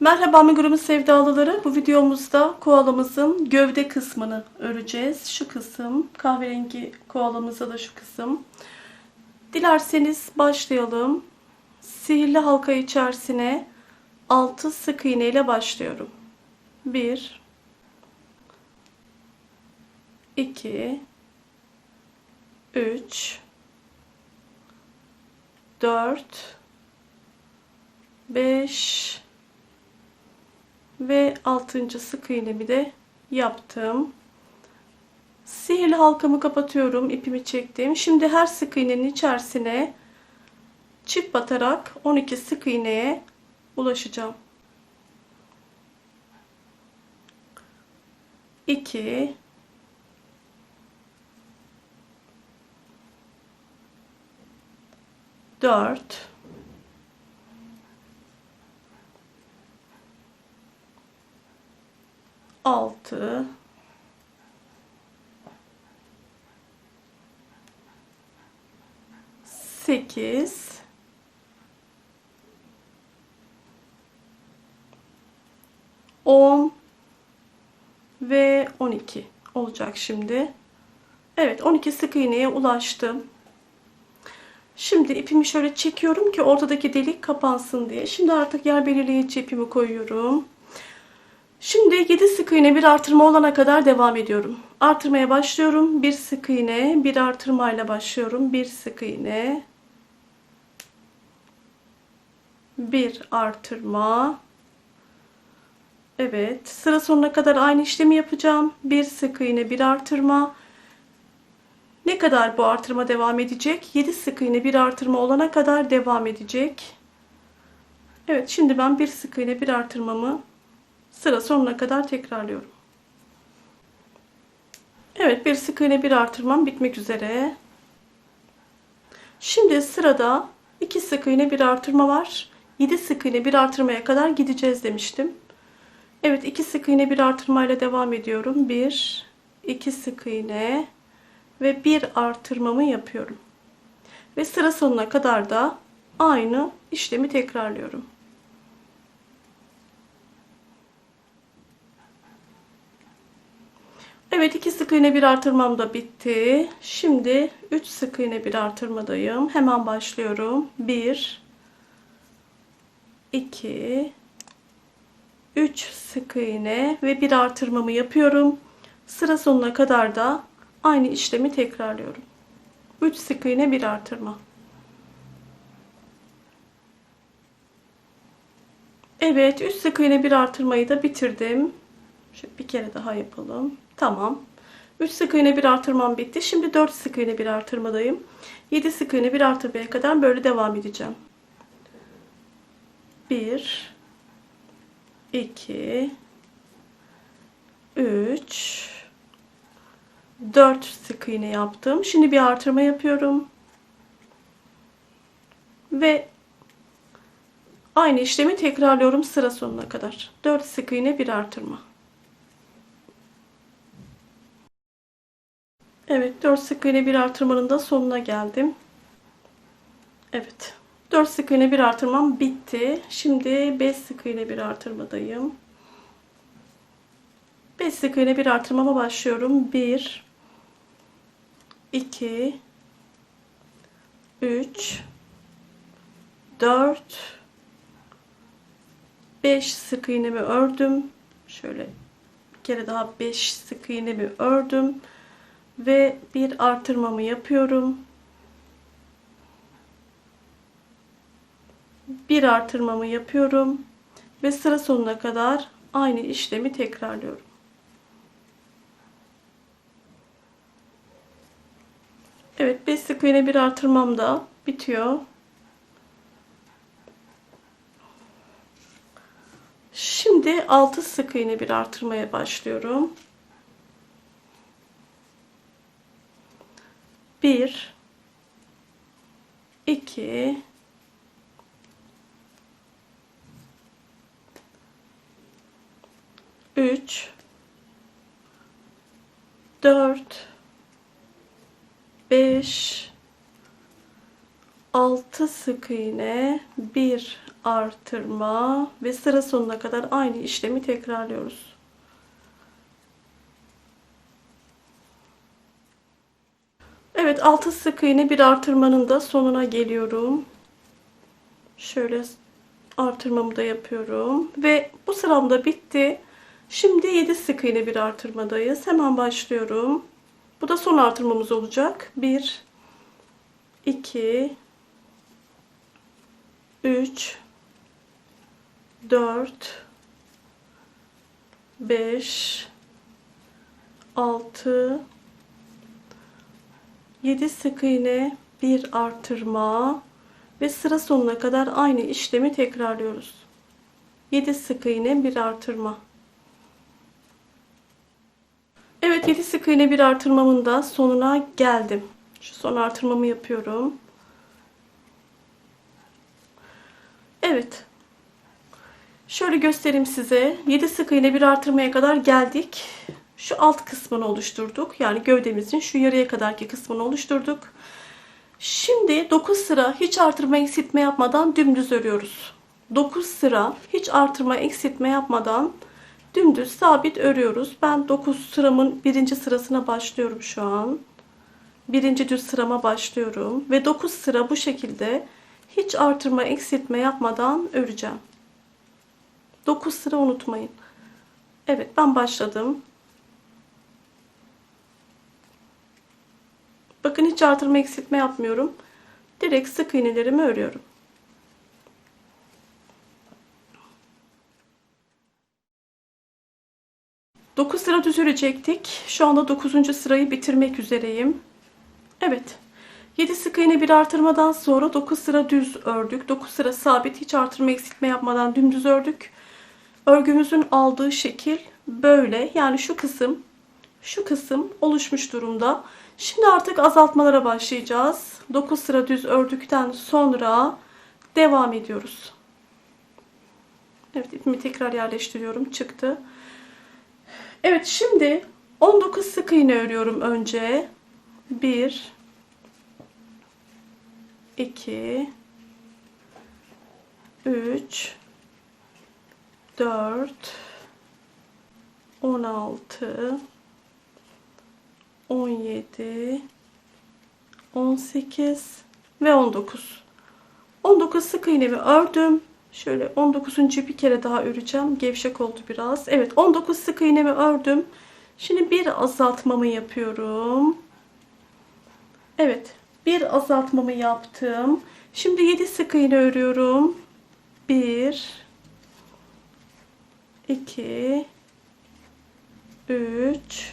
Merhaba amigurumun sevdalıları. Bu videomuzda koalamızın gövde kısmını öreceğiz. Şu kısım, kahverengi koalamızda da şu kısım. Dilerseniz başlayalım. Sihirli halka içerisine 6 sık iğne ile başlıyorum. 1 2 3 4 5 ve 6. sık iğnemi de yaptım. Sihirli halkamı kapatıyorum. ipimi çektim. Şimdi her sık iğnenin içerisine çift batarak 12 sık iğneye ulaşacağım. 2 4 6 8 10 ve 12 olacak şimdi. Evet 12 sık iğneye ulaştım. Şimdi ipimi şöyle çekiyorum ki ortadaki delik kapansın diye. Şimdi artık yer belirleyici ipimi koyuyorum. Şimdi 7 sık iğne bir artırma olana kadar devam ediyorum. Artırmaya başlıyorum. Bir sık iğne, bir artırmayla başlıyorum. Bir sık iğne. Bir artırma. Evet, sıra sonuna kadar aynı işlemi yapacağım. Bir sık iğne, bir artırma. Ne kadar bu artırma devam edecek? 7 sık iğne bir artırma olana kadar devam edecek. Evet, şimdi ben bir sık iğne bir artırmamı sıra sonuna kadar tekrarlıyorum. Evet bir sık iğne bir artırmam bitmek üzere. Şimdi sırada 2 sık iğne bir artırma var. 7 sık iğne bir artırmaya kadar gideceğiz demiştim. Evet 2 sık iğne bir artırmayla devam ediyorum. 1 2 sık iğne ve bir artırmamı yapıyorum. Ve sıra sonuna kadar da aynı işlemi tekrarlıyorum. Evet iki sık iğne bir artırmam da bitti. Şimdi 3 sık iğne bir artırmadayım. Hemen başlıyorum. 1 2 3 sık iğne ve bir artırmamı yapıyorum. Sıra sonuna kadar da aynı işlemi tekrarlıyorum. 3 sık iğne bir artırma. Evet 3 sık iğne bir artırmayı da bitirdim. Şöyle bir kere daha yapalım. Tamam. 3 sık iğne bir artırmam bitti. Şimdi 4 sık iğne bir artırmadayım. 7 sık iğne bir artırmaya kadar böyle devam edeceğim. 1 2 3 4 sık iğne yaptım. Şimdi bir artırma yapıyorum. Ve aynı işlemi tekrarlıyorum sıra sonuna kadar. 4 sık iğne bir artırma. Evet 4 sık iğne bir artırmanın da sonuna geldim. Evet. 4 sık iğne bir artırmam bitti. Şimdi 5 sık iğne bir artırmadayım. 5 sık iğne bir artırmama başlıyorum. 1 2 3 4 5 sık iğnemi ördüm. Şöyle bir kere daha 5 sık iğnemi ördüm ve bir artırmamı yapıyorum. Bir artırmamı yapıyorum ve sıra sonuna kadar aynı işlemi tekrarlıyorum. Evet 5 sık iğne bir artırmam da bitiyor. Şimdi 6 sık iğne bir artırmaya başlıyorum. 1 2 3 4 5 6 sık iğne bir artırma ve sıra sonuna kadar aynı işlemi tekrarlıyoruz. Evet 6 sık iğne bir artırmanın da sonuna geliyorum. Şöyle artırmamı da yapıyorum ve bu sıram da bitti. Şimdi 7 sık iğne bir artırmadayız. Hemen başlıyorum. Bu da son artırmamız olacak. 1 2 3 4 5 6 7 sık iğne bir artırma ve sıra sonuna kadar aynı işlemi tekrarlıyoruz. 7 sık iğne bir artırma. Evet 7 sık iğne bir artırmamın da sonuna geldim. Şu son artırmamı yapıyorum. Evet. Şöyle göstereyim size. 7 sık iğne bir artırmaya kadar geldik. Şu alt kısmını oluşturduk. Yani gövdemizin şu yarıya kadarki kısmını oluşturduk. Şimdi 9 sıra hiç artırma eksiltme yapmadan dümdüz örüyoruz. 9 sıra hiç artırma eksiltme yapmadan dümdüz sabit örüyoruz. Ben 9 sıramın birinci sırasına başlıyorum şu an. Birinci düz sırama başlıyorum. Ve 9 sıra bu şekilde hiç artırma eksiltme yapmadan öreceğim. 9 sıra unutmayın. Evet ben başladım. Hiç artırma eksiltme yapmıyorum. Direkt sık iğnelerimi örüyorum. Dokuz sıra düz örecektik. Şu anda dokuzuncu sırayı bitirmek üzereyim. Evet. 7 sık iğne bir artırmadan sonra 9 sıra düz ördük. 9 sıra sabit hiç artırma eksiltme yapmadan dümdüz ördük. Örgümüzün aldığı şekil böyle. Yani şu kısım şu kısım oluşmuş durumda. Şimdi artık azaltmalara başlayacağız. 9 sıra düz ördükten sonra devam ediyoruz. Evet ipimi tekrar yerleştiriyorum. Çıktı. Evet şimdi 19 sık iğne örüyorum önce. 1 2 3 4 16 17 18 ve 19 19 sık iğnemi ördüm. Şöyle 19. bir kere daha öreceğim. Gevşek oldu biraz. Evet 19 sık iğnemi ördüm. Şimdi bir azaltmamı yapıyorum. Evet bir azaltmamı yaptım. Şimdi 7 sık iğne örüyorum. 1 2 3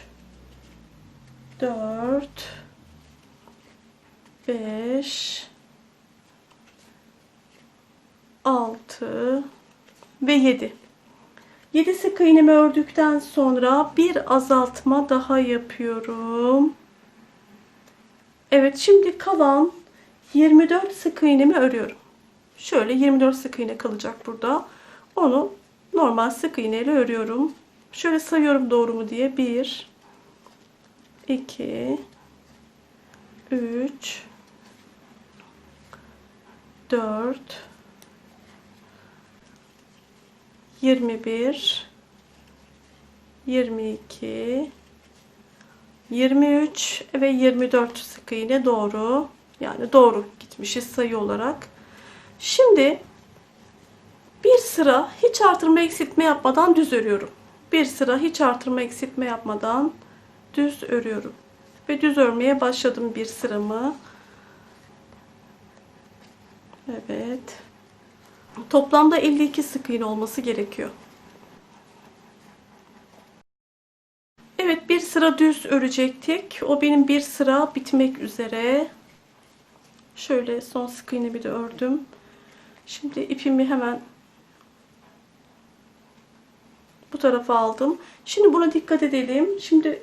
4 5 6 ve 7 7 sık iğnemi ördükten sonra bir azaltma daha yapıyorum. Evet şimdi kalan 24 sık iğnemi örüyorum. Şöyle 24 sık iğne kalacak burada. Onu normal sık iğne ile örüyorum. Şöyle sayıyorum doğru mu diye. 1 2 3 4 21 22 23 ve 24 sık iğne doğru. Yani doğru gitmişiz sayı olarak. Şimdi bir sıra hiç artırma eksiltme yapmadan düz örüyorum. Bir sıra hiç artırma eksiltme yapmadan düz örüyorum. Ve düz örmeye başladım bir sıramı. Evet. Toplamda 52 sık iğne olması gerekiyor. Evet bir sıra düz örecektik. O benim bir sıra bitmek üzere. Şöyle son sık iğnemi de ördüm. Şimdi ipimi hemen bu tarafa aldım. Şimdi buna dikkat edelim. Şimdi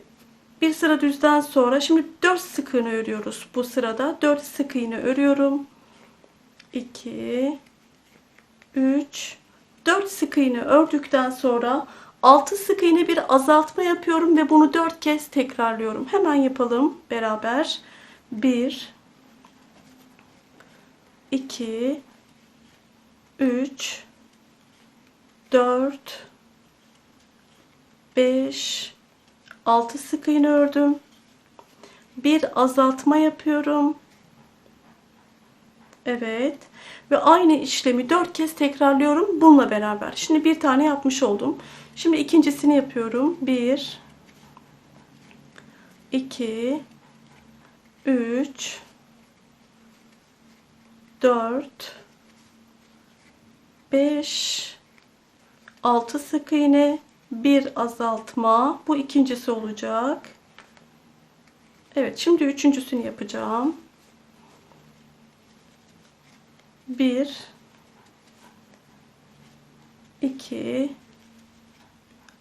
bir sıra düzden sonra şimdi 4 sık iğne örüyoruz bu sırada. 4 sık iğne örüyorum. 2 3 4 sık iğne ördükten sonra 6 sık iğne bir azaltma yapıyorum ve bunu 4 kez tekrarlıyorum. Hemen yapalım beraber. 1 2 3 4 5 6 sık iğne ördüm. Bir azaltma yapıyorum. Evet. Ve aynı işlemi 4 kez tekrarlıyorum bununla beraber. Şimdi bir tane yapmış oldum. Şimdi ikincisini yapıyorum. 1 2 3 4 5 6 sık iğne bir azaltma. Bu ikincisi olacak. Evet şimdi üçüncüsünü yapacağım. 1 2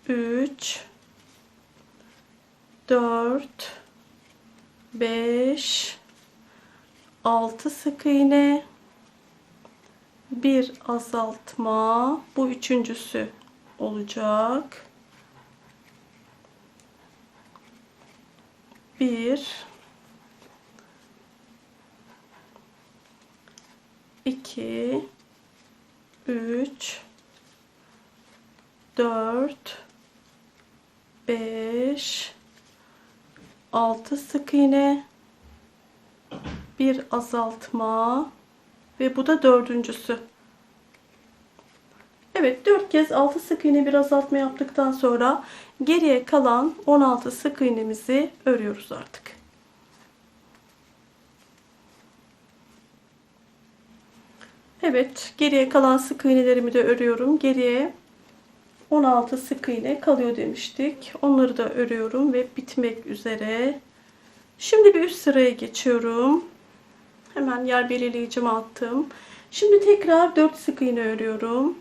3 4 5 6 sık iğne. Bir azaltma. Bu üçüncüsü olacak. Bir. İki. Üç. Dört. Beş. Altı sık iğne. Bir azaltma. Ve bu da dördüncüsü. Evet 4 kez 6 sık iğne bir azaltma yaptıktan sonra geriye kalan 16 sık iğnemizi örüyoruz artık. Evet geriye kalan sık iğnelerimi de örüyorum. Geriye 16 sık iğne kalıyor demiştik. Onları da örüyorum ve bitmek üzere. Şimdi bir üst sıraya geçiyorum. Hemen yer belirleyicimi attım. Şimdi tekrar 4 sık iğne örüyorum.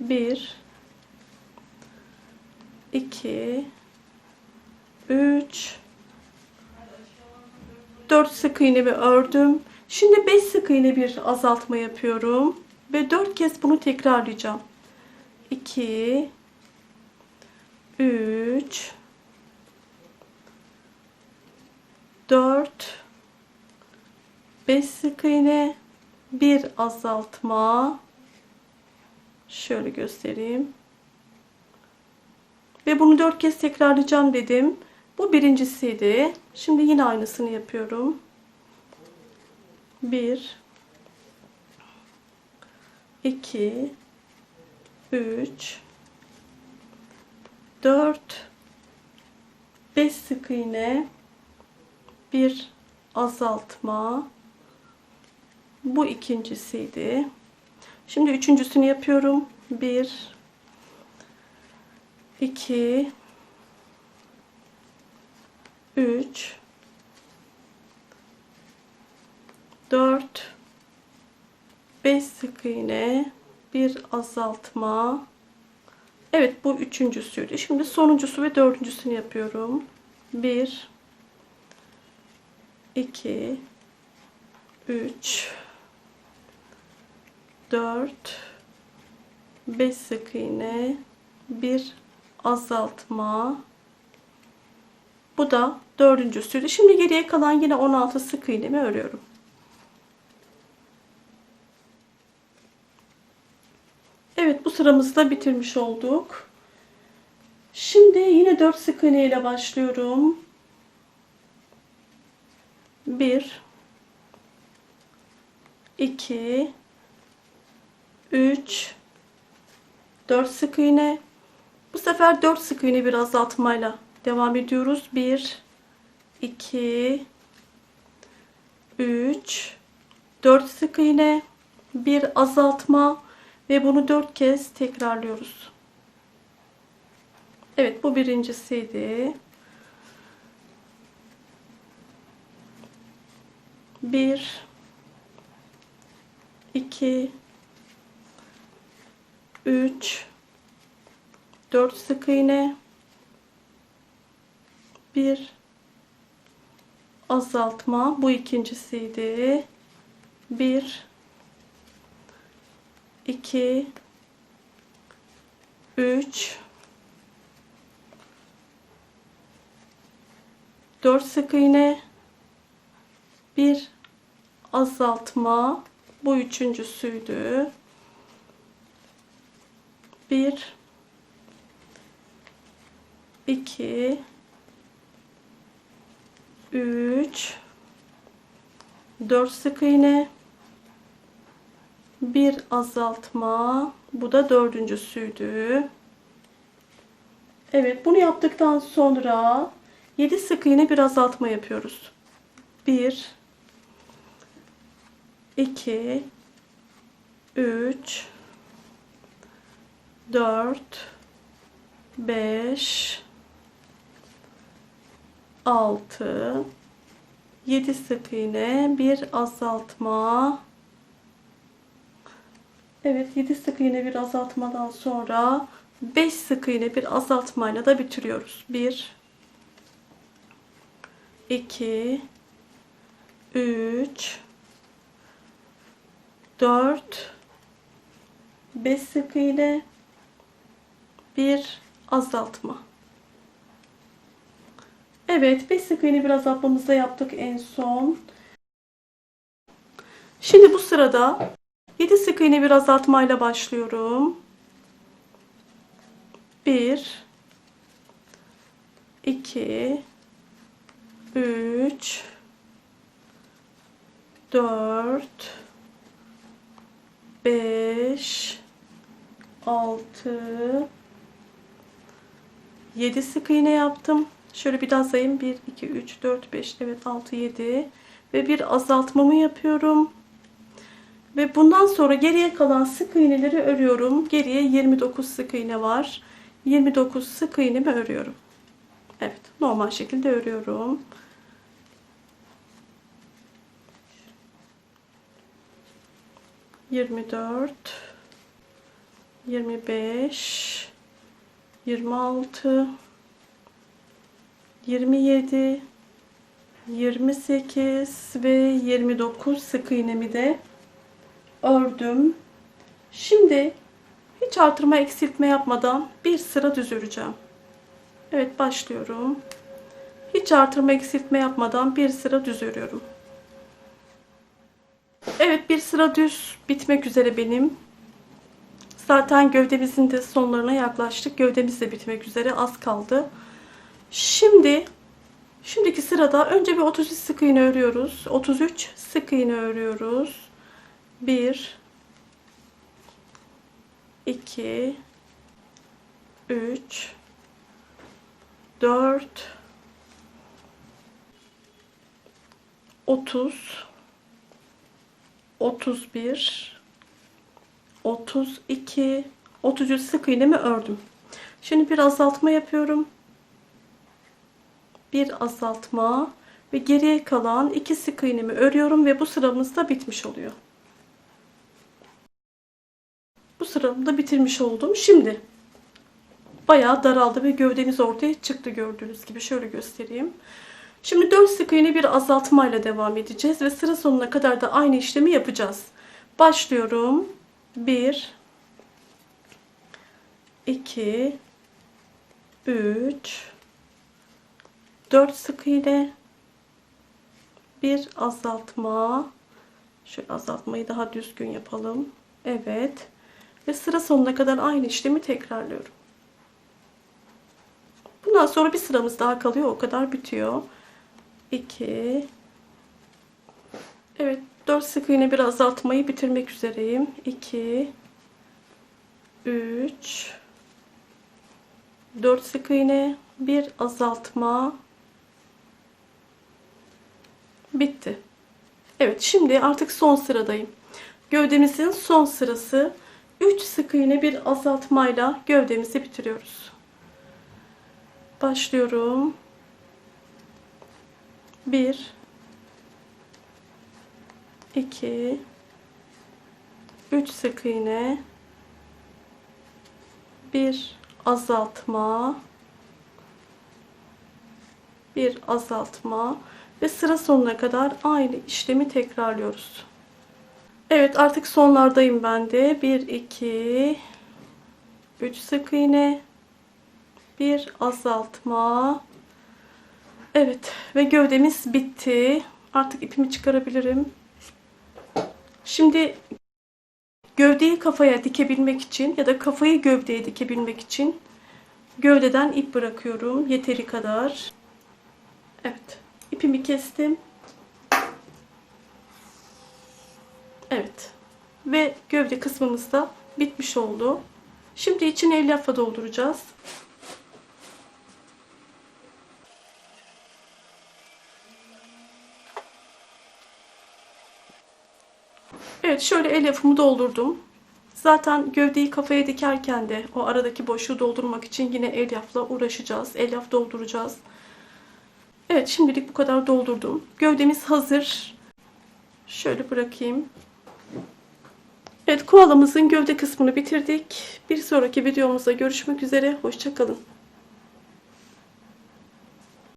1 2 3 4 sık iğnemi ördüm. Şimdi 5 sık iğne bir azaltma yapıyorum ve 4 kez bunu tekrarlayacağım. 2 3 4 5 sık iğne bir azaltma şöyle göstereyim. Ve bunu 4 kez tekrarlayacağım dedim. Bu birincisiydi. Şimdi yine aynısını yapıyorum. 1 2 3 4 5 sık iğne bir azaltma. Bu ikincisiydi. Şimdi üçüncüsünü yapıyorum. 1 2 3 4 5 sık iğne bir azaltma Evet bu üçüncüsüydü. Şimdi sonuncusu ve dördüncüsünü yapıyorum. 1 2 3 4 5 sık iğne bir azaltma bu da dördüncüsüydü. Şimdi geriye kalan yine 16 sık iğnemi örüyorum. Evet bu sıramızı da bitirmiş olduk. Şimdi yine 4 sık iğne ile başlıyorum. 1 2 3 4 sık iğne. Bu sefer 4 sık iğne bir azaltmayla devam ediyoruz. 1 2 3 4 sık iğne bir azaltma ve bunu 4 kez tekrarlıyoruz. Evet bu birincisiydi. 1 2 3 4 sık iğne 1 azaltma. Bu ikincisiydi. 1 2 3 4 sık iğne bir. Azaltma. Bu üçüncüsüydü. Bir, iki, üç, dört sık iğne, bir azaltma. Bu da dördüncüsüydü. Evet, bunu yaptıktan sonra 7 sık iğne bir azaltma yapıyoruz. 1 2 3 4 5 6 7 sık iğne bir azaltma. Evet 7 sık iğne bir azaltmadan sonra 5 sık iğne bir azaltmayla da bitiriyoruz. 1 2 3 4 5 sık iğne bir azaltma. Evet 5 sık iğne bir azaltmamızı da yaptık en son. Şimdi bu sırada 7 sık iğne bir azaltmayla başlıyorum. 1 2 3 4 5 6 7 sık iğne yaptım. Şöyle bir daha sayayım. 1 2 3 4 5 evet 6 7 ve bir azaltmamı yapıyorum. Ve bundan sonra geriye kalan sık iğneleri örüyorum. Geriye 29 sık iğne var. 29 sık iğnemi örüyorum. Evet, normal şekilde örüyorum. Yirmi dört, yirmi beş, yirmi altı, yirmi yedi, yirmi sekiz ve yirmi dokuz sık iğnemi de ördüm. Şimdi hiç artırma eksiltme yapmadan bir sıra düz öreceğim. Evet başlıyorum. Hiç artırma eksiltme yapmadan bir sıra düz örüyorum. Evet bir sıra düz bitmek üzere benim. Zaten gövdemizin de sonlarına yaklaştık. Gövdemiz de bitmek üzere az kaldı. Şimdi şimdiki sırada önce bir 33 sık iğne örüyoruz. 33 sık iğne örüyoruz. 1 2 3 4 30 31 32 33 sık iğnemi ördüm. Şimdi bir azaltma yapıyorum. Bir azaltma ve geriye kalan iki sık iğnemi örüyorum ve bu sıramız da bitmiş oluyor. Bu sıramı da bitirmiş oldum. Şimdi bayağı daraldı ve gövdemiz ortaya çıktı gördüğünüz gibi. Şöyle göstereyim. Şimdi 4 sık iğne bir azaltma ile devam edeceğiz ve sıra sonuna kadar da aynı işlemi yapacağız. Başlıyorum. 1 2 3 4 sık iğne bir azaltma şöyle azaltmayı daha düzgün yapalım. Evet. Ve sıra sonuna kadar aynı işlemi tekrarlıyorum. Bundan sonra bir sıramız daha kalıyor. O kadar bitiyor. 2 Evet 4 sık iğne bir azaltmayı bitirmek üzereyim. 2 3 4 sık iğne bir azaltma bitti. Evet şimdi artık son sıradayım. Gövdemizin son sırası 3 sık iğne bir azaltmayla gövdemizi bitiriyoruz. Başlıyorum. 1 2 3 sık iğne bir azaltma bir azaltma ve sıra sonuna kadar aynı işlemi tekrarlıyoruz. Evet artık sonlardayım ben de. 1 2 3 sık iğne bir azaltma. Evet ve gövdemiz bitti. Artık ipimi çıkarabilirim. Şimdi gövdeyi kafaya dikebilmek için ya da kafayı gövdeye dikebilmek için gövdeden ip bırakıyorum. Yeteri kadar. Evet. ipimi kestim. Evet. Ve gövde kısmımız da bitmiş oldu. Şimdi içine elyafla dolduracağız. Evet şöyle elyafımı doldurdum. Zaten gövdeyi kafaya dikerken de o aradaki boşluğu doldurmak için yine elyafla uğraşacağız. Elyaf dolduracağız. Evet şimdilik bu kadar doldurdum. Gövdemiz hazır. Şöyle bırakayım. Evet koalamızın gövde kısmını bitirdik. Bir sonraki videomuzda görüşmek üzere. Hoşçakalın.